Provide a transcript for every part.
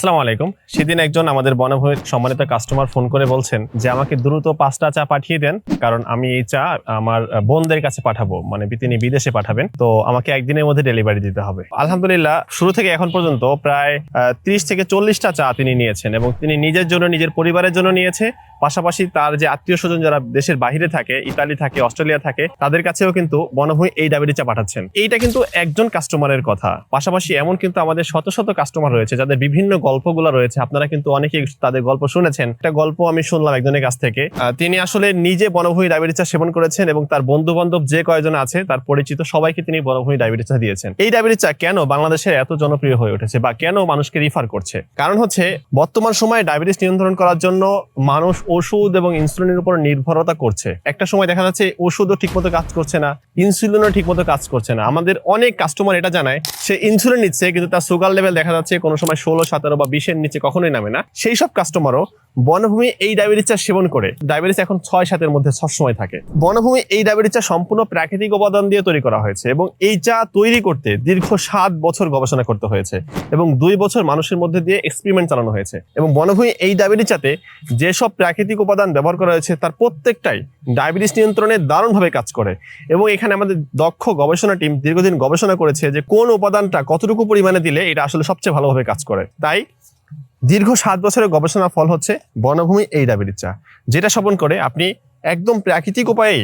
আসসালামু আলাইকুম। সেদিন একজন আমাদের বনভূমির সম্মানিত কাস্টমার ফোন করে বলছেন যে, আমাকে দ্রুত পাঁচটা চা পাঠিয়ে দেন, কারণ আমি এই চা আমার বোনদের কাছে পাঠাবো মানে তিনি বিদেশে পাঠাবেন। তো আমাকে একদিনের মধ্যে ডেলিভারি দিতে হবে। আলহামদুলিল্লাহ, শুরু থেকে এখন পর্যন্ত প্রায় ত্রিশ থেকে চল্লিশটা চা তিনি নিয়েছেন এবং তিনি নিজের জন্য, নিজের পরিবারের জন্য নিয়েছে। পাশাপাশি তার যে আত্মীয় স্বজন যারা দেশের বাইরে থাকে, ইতালি থাকে, অস্ট্রেলিয়া থাকে, তাদের কাছেও কিন্তু বনভূমি এই ডায়াবেটিস চা পাঠাচ্ছেন। এইটা কিন্তু একজন কাস্টমারের কথা। পাশাপাশি এমন কিন্তু আমাদের শত শত কাস্টমার রয়েছে, যাদের বিভিন্ন গল্পগুলো রয়েছে। আপনারা কিন্তু অনেকেই তাদের গল্প শুনেছেন। একটা গল্প আমি শুনলাম একজনের কাছ থেকে। তিনি আসলে নিজে বনভূমি ডায়াবেটিস চা সেবন করেছেন এবং তার বন্ধু বান্ধব যে কয়জন আছে, তার পরিচিত সবাইকে তিনি বনভূমি ডায়াবেটিস চা দিয়েছেন। এই ডায়াবেটিস চা কেন বাংলাদেশে এত জনপ্রিয় হয়ে উঠেছে বা কেন মানুষকে রিফার করছে? কারণ হচ্ছে, বর্তমান সময়ে ডায়াবেটিস নিয়ন্ত্রণ করার জন্য মানুষ ওষুধ এবং ইনসুলিনের উপর নির্ভরতা করছে। একটা সময় দেখা যাচ্ছে ওষুধও ঠিকমতো কাজ করছে না ইনসুলিনও ঠিকমতো কাজ করছে না। আমাদের অনেক কাস্টমার এটা জানায়, সে ইনসুলিন নিচ্ছে কিন্তু তার সুগার লেভেল দেখা যাচ্ছে কোনো সময় ষোলো, সতেরো বা বিশের নিচে কখনোই নামে না। সেই সব কাস্টমারও বনভূমি এই ডায়াবেটিস চা সেবন করে। ডায়াবেটিস এখন ছয়, সাতের মধ্যে সবসময় থাকে। বনভূমি এই ডায়াবেটিস চা সম্পূর্ণ প্রাকৃতিক উপাদান দিয়ে তৈরি করা হয়েছে এবং এই চা তৈরি করতে দীর্ঘ সাত বছর গবেষণা করতে হয়েছে এবং দুই বছর মানুষের মধ্যে দিয়ে এক্সপেরিমেন্ট চালানো হয়েছে। এবং বনভূমি এই ডায়াবেটিস চাতে যেসব প্রাকৃতিক উপাদান ব্যবহার করা হয়েছে, তার প্রত্যেকটাই ডায়াবেটিস নিয়ন্ত্রণে দারুণভাবে কাজ করে। এবং এখানে আমাদের দক্ষ গবেষণা টিম দীর্ঘদিন গবেষণা করেছে যে কোন উপাদানটা কতটুকু পরিমাণে দিলে এটা আসলে সবচেয়ে ভালোভাবে কাজ করে। তাই দীর্ঘ সাত বছরের গবেষণার ফল হচ্ছে বনভূমি এই ডায়াবেটিস চা, যেটা সেবন করে আপনি একদম প্রাকৃতিক উপায়ে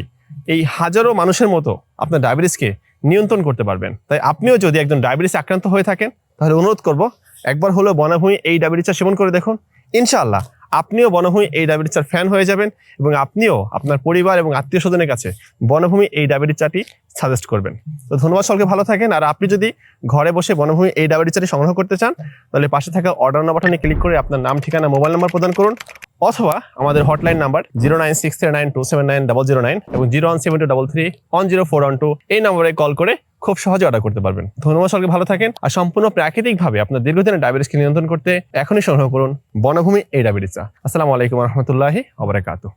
এই হাজারো মানুষের মতো আপনার ডায়াবেটিসকে নিয়ন্ত্রণ করতে পারবেন। তাই আপনিও যদি একজন ডায়াবেটিস আক্রান্ত হয়ে থাকেন, তাহলে অনুরোধ করব, একবার হলেও বনভূমি এই ডায়াবেটিস চা সেবন করে দেখুন। ইনশাআল্লাহ আপনিও বনভূমি এই ডায়াবেটিস চার ফ্যান হয়ে যাবেন এবং আপনিও আপনার পরিবার এবং আত্মীয় স্বজনের কাছে বনভূমি এই ডায়াবেটিস চাটি সাজেস্ট করবেন। তো ধন্যবাদ সকলকে ভালো থাকেন। আর আপনি যদি ঘরে বসে বনভূমি এই ডায়াবেটিস চাটি সংগ্রহ করতে চান, তাহলে পাশে থাকা অর্ডার নাম্বার বাটনে ক্লিক করে আপনার নাম, ঠিকানা মোবাইল নাম্বার প্রদান করুন অথবা আমাদের hotline number zero nine six three nine two seven nine double zero nine এবং zero one seven two double three one zero four one two এই নম্বরে কল করে খুব সহজে অর্ডার করতে পারবেন। ধন্যবাদ সকলকে ভালো থাকেন। আর সম্পূর্ণ প্রাকৃতিক ভাবে আপনার দীর্ঘদিনের ডায়াবেটিসকে নিয়ন্ত্রণ করতে এখনই সংগ্রহ করুন বনভূমি এই ডায়াবেটিস। আসসালামু আলাইকুম রহমতুল্লাহি অবরাকাতু